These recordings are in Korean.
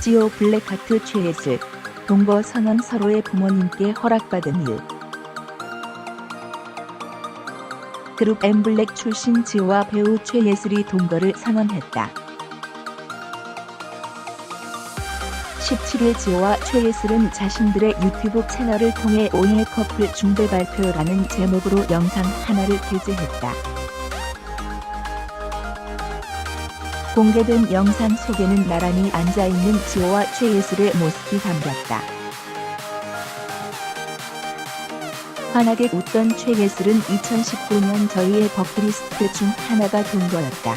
지오 블랙하트 최예슬 동거 선언 서로의 부모님께 허락받은 일 그룹 엠블랙 출신 지오와 배우 최예슬이 동거를 선언했다. 17일 지오와 최예슬은 자신들의 유튜브 채널을 통해 오늘 커플 중대 발표라는 제목으로 영상 하나를 게재했다. 공개된 영상 속에는 나란히 앉아있는 지오와 최예슬의 모습이 담겼다. 환하게 웃던 최예슬은 2019년 저희의 버킷리스트 중 하나가 동거였다.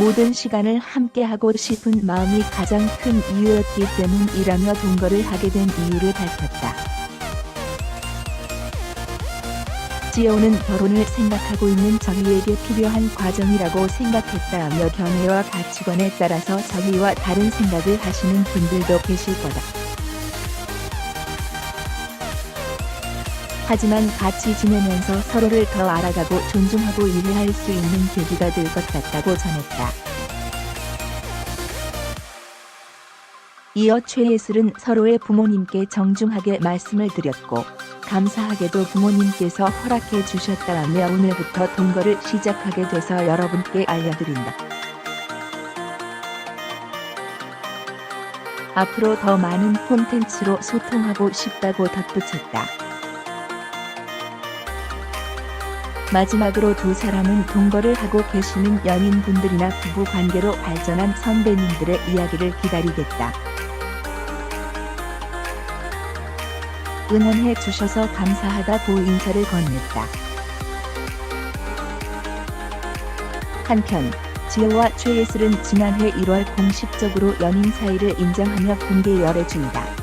모든 시간을 함께하고 싶은 마음이 가장 큰 이유였기 때문이라며 동거를 하게 된 이유를 밝혔다. 지오는 결혼을 생각하고 있는 저희에게 필요한 과정이라고 생각했다며 견해와 가치관에 따라서 저희와 다른 생각을 하시는 분들도 계실 거다. 하지만 같이 지내면서 서로를 더 알아가고 존중하고 이해할 수 있는 계기가 될 것 같다고 전했다. 이어 최예슬은 서로의 부모님께 정중하게 말씀을 드렸고 감사하게도 부모님께서 허락해 주셨다며 오늘부터 동거를 시작하게 돼서 여러분께 알려드린다. 앞으로 더 많은 콘텐츠로 소통하고 싶다고 덧붙였다. 마지막으로 두 사람은 동거를 하고 계시는 연인분들이나 부부 관계로 발전한 선배님들의 이야기를 기다리겠다. 응원해 주셔서 감사하다고 인사를 건넸다. 한편 지호와 최예슬은 지난해 1월 공식적으로 연인 사이를 인정하며 공개 열애 중이다.